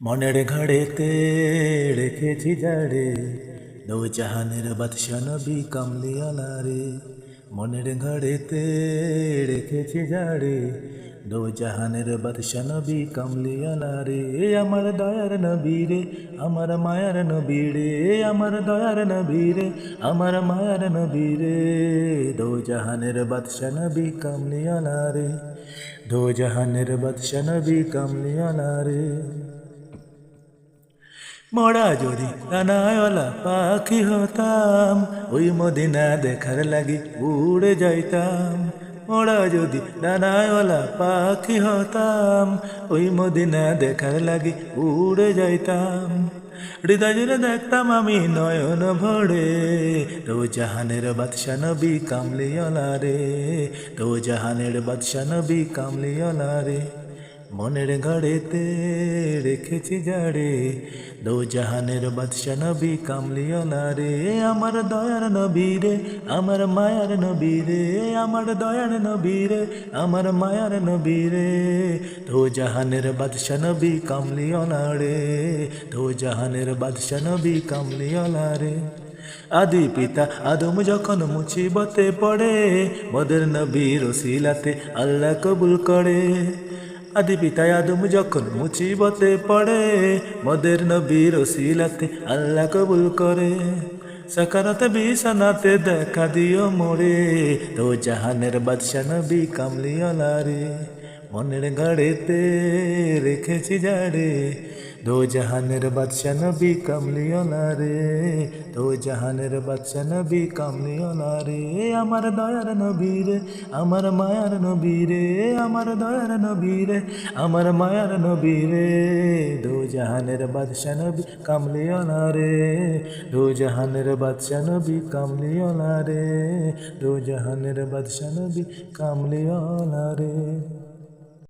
মনের ঘড়েতে রেখেছি জাড়ে দৌ জাহানের বাদশা নবী কামলিয়ালা রে মনের ঘড়েতে রেখেছি জাড়ে দৌ জাহানের বাদশা নবী কামলিয়ালা রে আমার দয়ার নবী রে, আমার মায়ার নবী রে আমার দয়ার নবী রে, আমার মায়ার নবী রে। দৌ জাহানের বাদশা নবী কামলিয়ালা রে দৌ জাহানের বাদশা নবী কামলিয়ালা রে মরা যদি ডানায়লা পাখি হতাম, ওই মদিনা দেখার লাগি উড়ে যাইতাম। মরা যদি ডানায়লা পাখি হতাম, ওই মদিনা দেখার লাগি উড়ে যাইতাম। হৃদয় জুড়ে দেখতাম আমি নয়ন ভরে, তো জাহানের বাদশা নবী কামলিওলা রে, তো জাহানের বাদশা নবী কামলিওলা রে। মনের ঘড়েতে রেখেছি জাড়ে দো জাহানের বাদশা নবী কামলিওলা রে। আমার দয়ার নবী রে, আমার মায়ার নবী রে। আমার দয়ার নবী রে, আমার মায়ার নবী রে। দো জাহানের বাদশা নবী কামলিওলা রে। দো জাহানের বাদশা নবী কামলিওলা রে। আদি পিতা আদম যখন মুছিবতে পড়ে মদের নবীর ওসিলাতে আল্লাহ কবুল করে। আদি পিতা আদম যখন মুচিবতে পড়ে, মদের নবীর ওসিলাতে আল্লাহ কবুল করে। সকারাতে বিছানাতে দেখা দিও মোরে, তো জাহানের বাদশা নবী কামলিও রে। মনের গাড়েতে রেখেছি জাড়ে দো জাহানের বাদশা নবী কামলিওয়ালা রে। দো জাহানের বাদশা নবী কামলিওয়ালা রে। আমার দয়ার নবী রে, আমার মায়ার নবী রে, আমার দয়ার নবী রে, আমার মায়ার নবী রে। দো জাহানের বাদশা নবী কামলিওয়ালা রে। দো জাহানের বাদশা নবী কামলিওয়ালা রে। দো জাহানের বাদশা নবী কামলিওয়ালা রে।